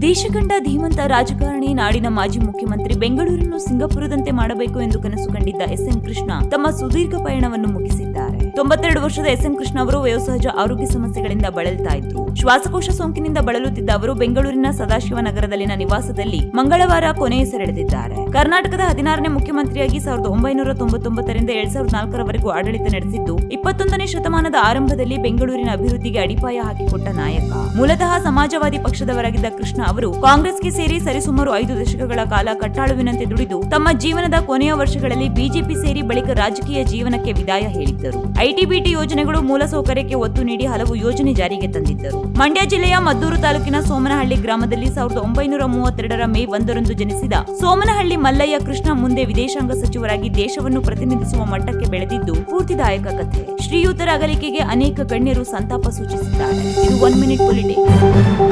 ದೇಶ ಕಂಡ ಧೀಮಂತ ರಾಜಕಾರಣಿ ನಾಡಿನ ಮಾಜಿ ಮುಖ್ಯಮಂತ್ರಿ ಬೆಂಗಳೂರನ್ನು ಸಿಂಗಾಪುರದಂತೆ ಮಾಡಬೇಕು ಎಂದು ಕನಸು ಕಂಡಿದ್ದ ಎಸ್ಎಂ ಕೃಷ್ಣ ತಮ್ಮ ಸುದೀರ್ಘ ಪಯಣವನ್ನು ಮುಗಿಸಿದ್ದಾರೆ ತೊಂಬತ್ತೆರಡು ವರ್ಷದ ಎಸ್ ಎಂ ಕೃಷ್ಣ ಅವರು ವಯೋಸಹಜ ಆರೋಗ್ಯ ಸಮಸ್ಯೆಗಳಿಂದ ಬಳಲ್ತಾ ಇದ್ರು. ಶ್ವಾಸಕೋಶ ಸೋಂಕಿನಿಂದ ಬಳಲುತ್ತಿದ್ದ ಅವರು ಬೆಂಗಳೂರಿನ ಸದಾಶಿವ ನಗರದಲ್ಲಿನ ನಿವಾಸದಲ್ಲಿ ಮಂಗಳವಾರ ಕೊನೆಯುಸಿರೆಳೆದಿದ್ದಾರೆ ಕರ್ನಾಟಕದ ಹದಿನಾರನೇ ಮುಖ್ಯಮಂತ್ರಿಯಾಗಿ ಸಾವಿರದ ಒಂಬೈನೂರ ತೊಂಬತ್ತೊಂಬತ್ತರಿಂದ ಎರಡ್ ಸಾವಿರದ ನಾಲ್ಕರವರೆಗೂ ಆಡಳಿತ ನಡೆಸಿದ್ದು, ಇಪ್ಪತ್ತೊಂದನೇ ಶತಮಾನದ ಆರಂಭದಲ್ಲಿ ಬೆಂಗಳೂರಿನ ಅಭಿವೃದ್ಧಿಗೆ ಅಡಿಪಾಯ ಹಾಕಿಕೊಟ್ಟ ನಾಯಕ. ಮೂಲತಃ ಸಮಾಜವಾದಿ ಪಕ್ಷದವರಾಗಿದ್ದ ಕೃಷ್ಣ ಅವರು ಕಾಂಗ್ರೆಸ್ಗೆ ಸೇರಿ ಸರಿಸುಮಾರು ಐದು ದಶಕಗಳ ಕಾಲ ಕಟ್ಟಾಳುವಿನಂತೆ ದುಡಿದು, ತಮ್ಮ ಜೀವನದ ಕೊನೆಯ ವರ್ಷಗಳಲ್ಲಿ ಬಿಜೆಪಿ ಸೇರಿ ಬಳಿಕ ರಾಜಕೀಯ ಜೀವನಕ್ಕೆ ವಿದಾಯ ಹೇಳಿದ್ದರು. ಐಟಿಬಿಟಿ ಯೋಜನೆಗಳು ಮೂಲಸೌಕರ್ಯಕ್ಕೆ ಒತ್ತು ನೀಡಿ ಹಲವು ಯೋಜನೆ ಜಾರಿಗೆ ತಂದಿದ್ದರು. ಮಂಡ್ಯ ಜಿಲ್ಲೆಯ ಮದ್ದೂರು ತಾಲೂಕಿನ ಸೋಮನಹಳ್ಳಿ ಗ್ರಾಮದಲ್ಲಿ ಸಾವಿರದ ಒಂಬೈನೂರ ಮೂವತ್ತೆರಡರ ಮೇ ಒಂದರಂದು ಜನಿಸಿದ ಸೋಮನಹಳ್ಳಿ ಮಲ್ಲಯ್ಯ ಕೃಷ್ಣ ಮುಂದೆ ವಿದೇಶಾಂಗ ಸಚಿವರಾಗಿ ದೇಶವನ್ನು ಪ್ರತಿನಿಧಿಸುವ ಮಟ್ಟಕ್ಕೆ ಬೆಳೆದಿದ್ದು ಸ್ಫೂರ್ತಿದಾಯಕ ಕಥೆ. ಶ್ರೀಯುತರ ಅಗಲಿಕೆಗೆ ಅನೇಕ ಗಣ್ಯರು ಸಂತಾಪ ಸೂಚಿಸಿದ್ದಾರೆ. ಇದು ಒನ್ ಮಿನಿಟ್ ಪೊಲಿಟಿಕ್ಸ್